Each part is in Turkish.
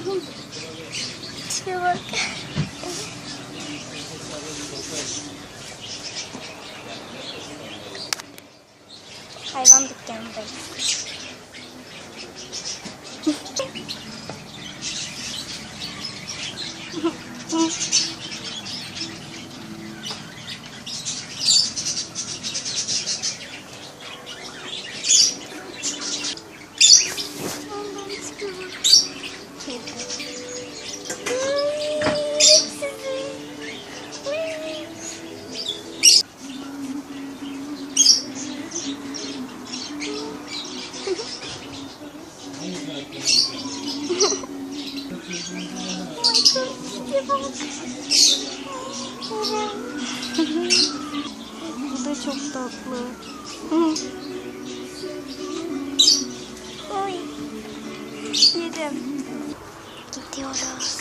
home to work. camera. Bu da çok tatlı. Oy. Yedim. Gidiyoruz.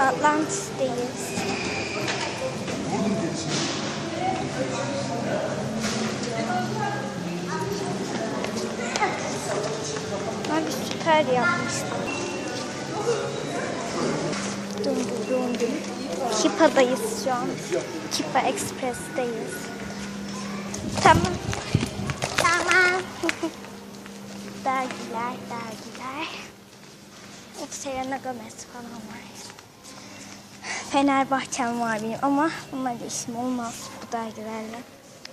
Atlantis'teyiz. Süper yapmışlar. Dum dum dum. Kipa'dayız şu an. Kipa Express'teyiz. Tamam. Tamam. dergiler, dergiler. Selena Gomez falan var. Fenerbahçem var benim ama bunlarla işim olmaz bu dergilerle.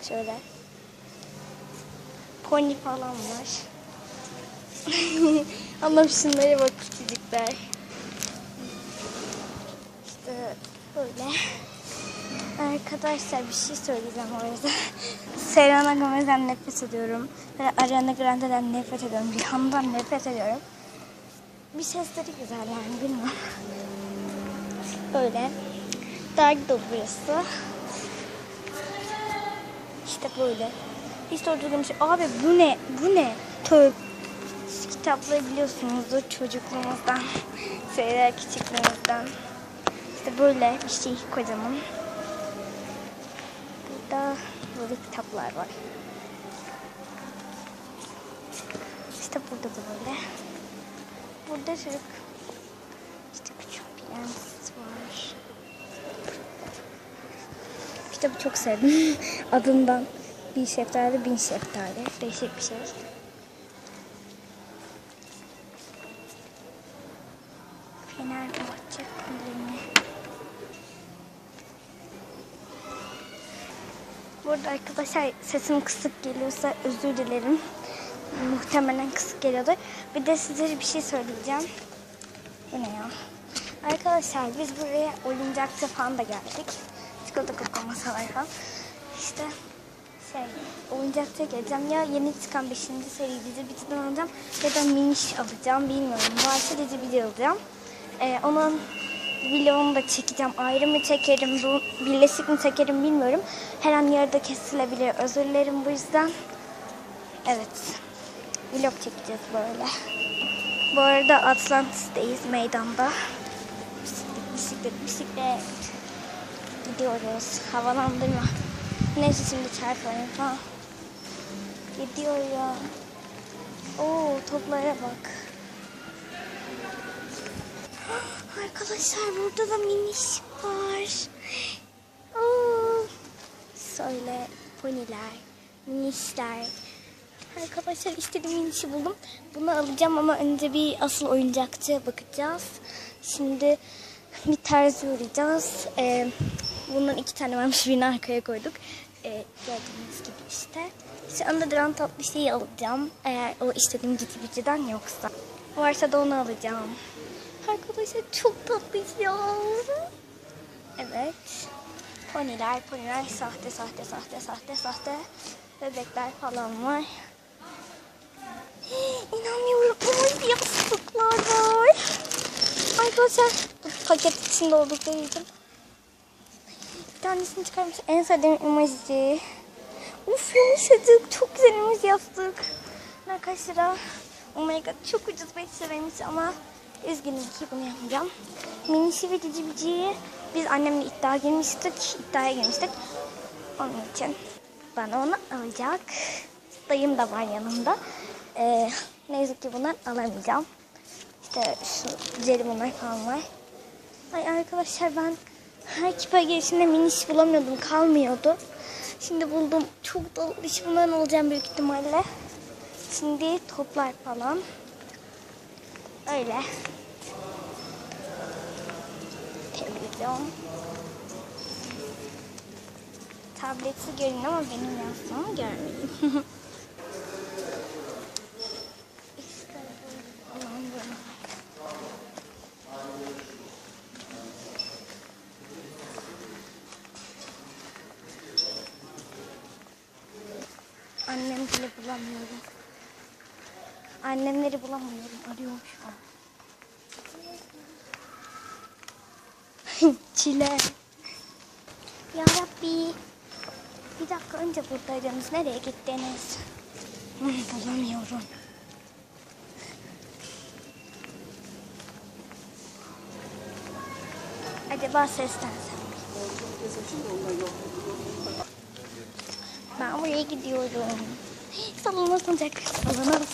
Şöyle. Pony falan var. Allah'ım şunlara bak küçücükler. İşte böyle. Arkadaşlar bir şey söyleyeceğim orada. Selena Gomez'den nefret ediyorum. Ve Ariana Grande'den nefret ediyorum. Rihanna'dan nefret ediyorum. Bir sesleri güzel yani bilmiyorum. Böyle. Dergi dolu burası. İşte böyle. Hiç doğru şey. Abi bu ne? Bu ne? Tövbe. Kitapları biliyorsunuzdur çocukluğumuzdan. Şeyler küçüklüğümüzden. İşte böyle bir şey kocaman. Burada böyle kitaplar var. İşte burada da böyle. Burada çocuk. İşte küçük bir prenses var. Kitabı çok sevdim. Adından bir şeftali bin şeftali. Değişik bir şey. Fenerbahçe kulübü. Burada arkadaşlar sesim kısık geliyorsa özür dilerim. Muhtemelen kısık geliyordur. Bir de size bir şey söyleyeceğim. Bu ne ya? Arkadaşlar biz buraya oyuncakçı falan da geldik. Çikolata kakao masalar falan. İşte şey oyuncakçıya geleceğim. Ya yeni çıkan 5. seri dizi bitiden alacağım ya da miniş alacağım bilmiyorum. Varsa dizi video alacağım. Ee, onun vlogunu da çekeceğim. Ayrı mı çekerim, bu birleşik mi çekerim bilmiyorum. Her an yarıda kesilebilir. Özür dilerim bu yüzden. Evet. Vlog çekeceğiz böyle. Bu arada Atlantis'teyiz meydanda. Bisiklet, bisiklet, bisiklet. Gidiyoruz. Havalandırma. Neyse şimdi çarpayım falan. Gidiyor ya. Oo toplara bak. Arkadaşlar burada da miniş var. Oo. Söyle poniler, minişler. Arkadaşlar istediğim minişi buldum. Bunu alacağım ama önce bir asıl oyuncakçıya bakacağız. Şimdi bir terzi uğrayacağız. Ee, bundan iki tane varmış birini arkaya koyduk. Ee, gördüğünüz gibi işte. Şu anda duran tatlı şeyi alacağım. Eğer o istediğim gitibiciden yoksa. Varsa da onu alacağım. Arkadaşlar çok tatlı ya. Evet. Poniler, poniler, sahte, sahte, sahte, sahte, sahte. Bebekler falan var. İnanmıyorum. Ama yastıklar var. Arkadaşlar paket içinde oldukları için. Bir tanesini çıkarmış. En sevdiğim emoji. Uf yumuşacık. Çok güzel emoji kaç lira? Oh my god çok ucuz 5 liraymış ama üzgünüm ki bunu yapmayacağım. Minişi ve cici biciyi biz annemle iddia girmiştik. iddiaya girmiştik. Onun için. bana onu alacak. Dayım da var yanımda. Ee, ne yazık ki bundan alamayacağım. İşte şu üzeri bunlar falan var. Ay arkadaşlar ben her kipa girişinde miniş bulamıyordum. Kalmıyordu. Şimdi buldum. Çok dolu iş bundan olacağım büyük ihtimalle. Şimdi toplar falan. Öyle. Televizyon. Tableti görün ama benim yazdığımı görmeyin. Annem bile bulamıyorum. Annemleri bulamıyorum. Arıyorum şu an. Çile. Ya Rabbi. Bir dakika önce buradaydınız. Nereye gittiniz? Bulamıyorum. Acaba seslensem. Ben buraya gidiyorum. Salona salıncak.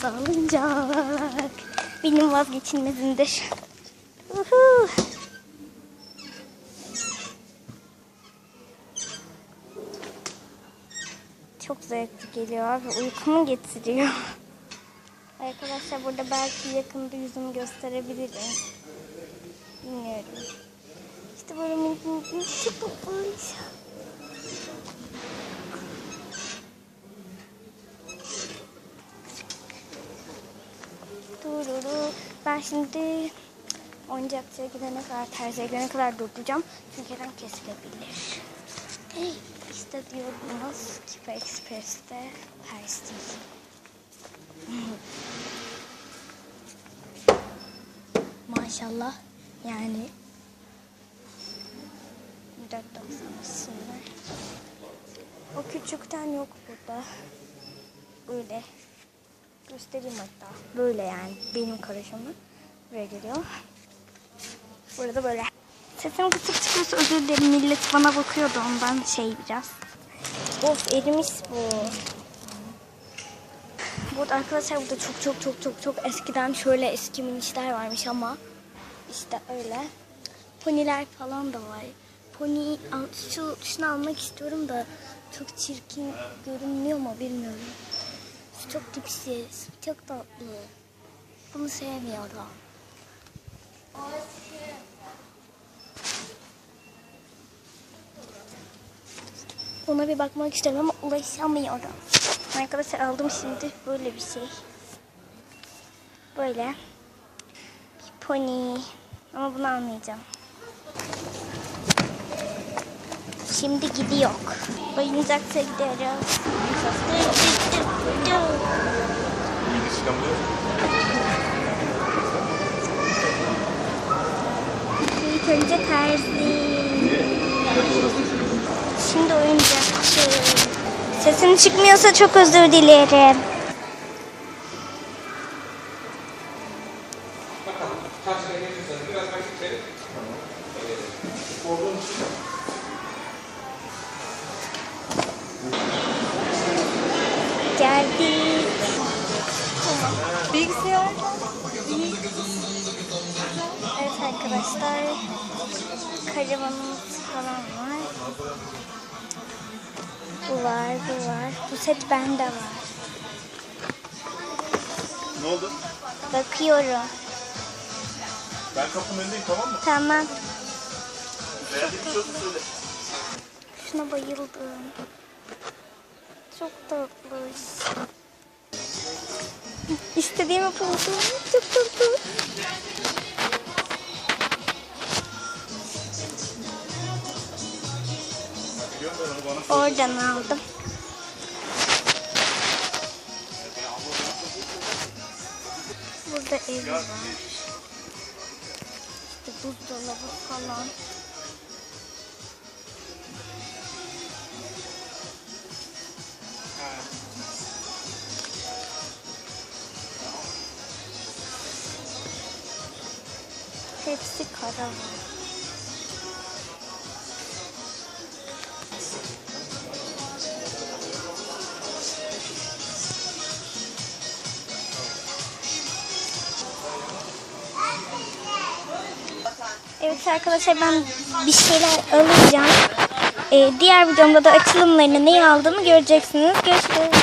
Salona. Benim vazgeçilmezimdir. Uhu. Çok zevkli geliyor abi. Uykumu getiriyor. Arkadaşlar burada belki yakında yüzümü gösterebilirim. Bilmiyorum. İşte böyle minik minik minik çok tatlıymış. Dururu. Ben şimdi oyuncakçıya gidene kadar, terziye gidene kadar durduracağım. Çünkü an kesilebilir. Hey, işte diyordunuz Kipa Express'te Herstil. Maşallah yani 4.90 şimdi. O küçükten yok burada. Böyle. Göstereyim hatta. Böyle yani benim karışımı. Buraya geliyor. Burada böyle. Sesim kısık çıkıyorsa özür dilerim. Millet bana bakıyordu ondan şey biraz. Of erimiş bu. Burada arkadaşlar burada çok çok çok çok çok eskiden şöyle eski minişler varmış ama işte öyle. Poniler falan da var. Pony şu şunu almak istiyorum da çok çirkin görünmüyor mu bilmiyorum. Çok tipsiz, çok tatlı. Bunu sevmiyorum. Buna bir bakmak istiyorum ama ulaşamıyorum. Arkadaşlar aldım şimdi böyle bir şey. Böyle. Pony. Ama bunu almayacağım. Şimdi gidiyor. Oyuncakça gidiyoruz. İlk önce terzi. Şimdi oyuncakçı. Sesim çıkmıyorsa çok özür dilerim. Geldik. Arkadaşlar. Karavanımız falan var. Bu var, bu var. Bu set bende var. Ne oldu? Bakıyorum. Ben kapının önündeyim tamam mı? Tamam. Beğendiğin bir şey söyle. Şuna bayıldım. Çok tatlı. İstediğimi buldum. Çok tatlı. Oradan aldım. Burada ev var. İşte buzdolabı falan. Hepsi kara. Evet arkadaşlar ben bir şeyler alacağım. Ee, diğer videomda da açılımlarını neyi aldığımı göreceksiniz. Görüşürüz.